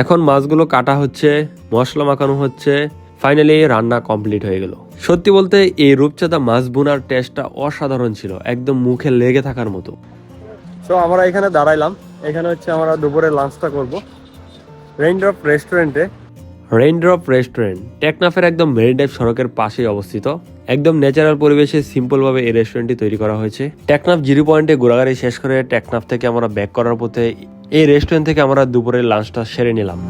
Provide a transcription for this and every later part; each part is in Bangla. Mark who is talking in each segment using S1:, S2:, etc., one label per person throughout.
S1: এখন মাছগুলো কাটা হচ্ছে মশলা মাখানো হচ্ছে ফাইনালি রান্না কমপ্লিট হয়ে গেল। সত্যি বলতে এই রূপচাঁদা মাছ বোনার টেস্টটা অসাধারণ ছিল একদম মুখে লেগে থাকার মতো।
S2: তো আমরা এখানে দাঁড়াইলাম। এখানে হচ্ছে আমরা দুপুরে লাঞ্চটা করব। রেইনড্রপ রেস্টুরেন্টে
S1: রেইনড্রপ রেস্টুরেন্ট টেকনাফের একদম মেরিডাইভ সড়কের পাশেই অবস্থিত। একদম ন্যাচারাল পরিবেশে সিম্পলভাবে এই রেস্টুরেন্টটি তৈরি করা হয়েছে। টেকনাফ জিরো পয়েন্টে ঘোরাঘাড়ি শেষ করে টেকনাফ থেকে আমরা ব্যাক করার পথে এই রেস্টুরেন্ট থেকে আমরা দুপুরের লাঞ্চটা সেরে নিলাম।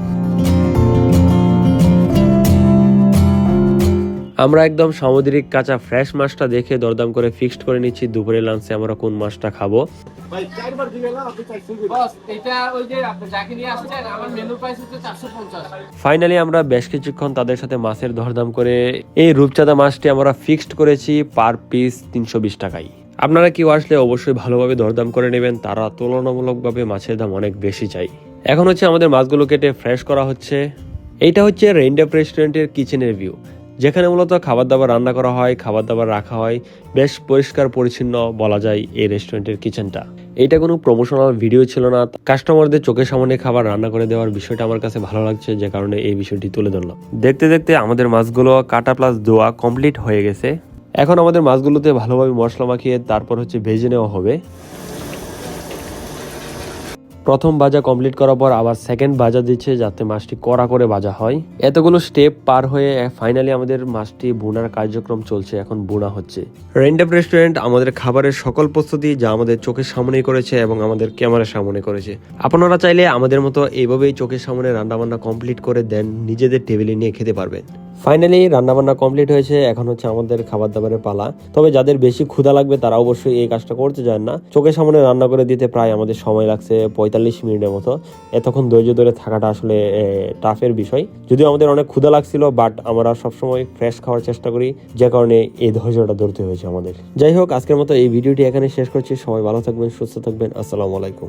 S1: আমরা একদম সামুদ্রিক কাঁচা ফ্রেশ মাছটা দেখে দরদাম করে ফিক্সড করে নিচ্ছি। দুপুরের লাঞ্চে আমরা কোন মাছটা খাব?
S3: বস এটা ওই যে আপনি যাকে নিয়ে আসছেন আমার মেনু প্রাইস হচ্ছে চারশো পঞ্চাশ।
S1: ফাইনালি আমরা বেশ কিছুক্ষণ তাদের সাথে মাছের দরদাম করে এই রূপচাঁদা মাছটি আমরা ফিক্সড করেছি পার পিস তিনশো বিশ টাকায়। আপনারা কেউ আসলে অবশ্যই ভালোভাবে দরদাম করে নেবেন, তারা তুলনামূলকভাবে মাছের দাম অনেক বেশি চাই। এখন হচ্ছে আমাদের মাছগুলো কেটে ফ্রেশ করা হচ্ছে। এইটা হচ্ছে রেইনডেপ রেস্টুরেন্টের কিচেনের ভিউ যেখানে মূলত খাবার দাবার রান্না করা হয় খাবার দাবার রাখা হয়। বেশ পরিষ্কার পরিচ্ছন্ন বলা যায় এই রেস্টুরেন্টের কিচেনটা এটা কোনো প্রমোশনাল ভিডিও ছিল না। কাস্টমারদের চোখের সামনে খাবার রান্না করে দেওয়ার বিষয়টা আমার কাছে ভালো লাগছে, যে কারণে এই বিষয়টি তুলে ধরলাম। দেখতে দেখতে আমাদের মাছগুলো কাটা প্লাস দোয়া কমপ্লিট হয়ে গেছে। এখন আমাদের মাছগুলোতে ভালোভাবে মশলা মাখিয়ে তারপর হচ্ছে ভেজে নেওয়া হবে। প্রথম ভাজা কমপ্লিট করার পর আবার সেকেন্ড ভাজা দিচ্ছে যাতে মাছটি কড়া করে ভাজা হয়। এতগুলো স্টেপ পার হয়ে ফাইনালি আমাদের মাছটি বোনার কার্যক্রম চলছে, এখন বোনা হচ্ছে। রেন্ডেপ রেস্টুরেন্ট আমাদের খাবারের সকল প্রস্তুতি যা আমাদের চোখের সামনেই করেছে এবং আমাদের ক্যামেরার সামনে করেছে। আপনারা চাইলে আমাদের মতো এইভাবেই চোখের সামনে রান্নাবান্না কমপ্লিট করে দেন, নিজেদের টেবিলে নিয়ে খেতে পারবেন। ফাইনালি রান্নাবান্না কমপ্লিট হয়েছে। এখন হচ্ছে আমাদের খাবার দাবারের পালা। তবে যাদের বেশি ক্ষুধা লাগবে, তারা অবশ্যই এই কাজটা করতে চান না। চোখের সামনে রান্না করে দিতে প্রায় আমাদের সময় লাগছে পঁয়তাল্লিশ মিনিটের মতো। এতক্ষণ ধৈর্য ধরে থাকাটা আসলে টাফের বিষয়। যদিও আমাদের অনেক ক্ষুধা লাগছিল বাট আমরা সবসময় ফ্রেশ খাওয়ার চেষ্টা করি। যে কারণে এই ধৈর্যটা ধরতে হয়েছে আমাদের। যাই হোক, আজকের মতো এই ভিডিওটি এখানে শেষ করছি। সবাই ভালো থাকবেন, সুস্থ থাকবেন। আসসালামু আলাইকুম।